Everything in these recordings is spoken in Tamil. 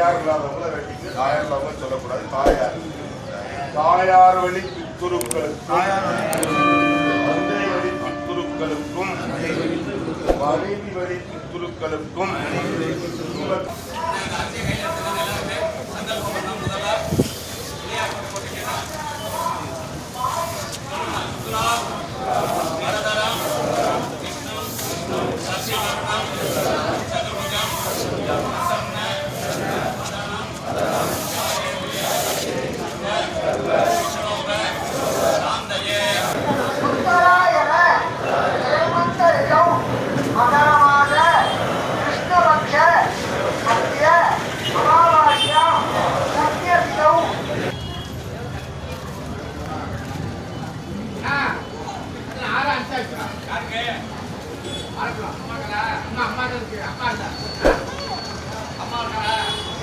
தாயார் இல்லாதவங்கள வெட்டிக்கு தாயார் இல்லாமல் சொல்லக்கூடாது. தாயார். தாயார் வழி பித்துருக்களுக்கும் தந்தை வழி பித்துருக்களுக்கும் மனைவி வழி பித்துருக்களுக்கும்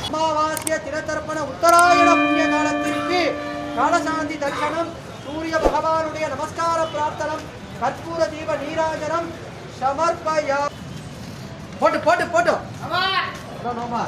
அமாவாசிய தினத்தர்ப்பண உத்தராயண புண்ணிய காலத்திற்கு காலசாந்தி தரிசனம் சூரிய பகவானுடைய நமஸ்கார பிரார்த்தனம் கற்பூர தீப நீராஜனம் சமர்ப்பயா. போட்டு போட்டு போட்டு. நோமா.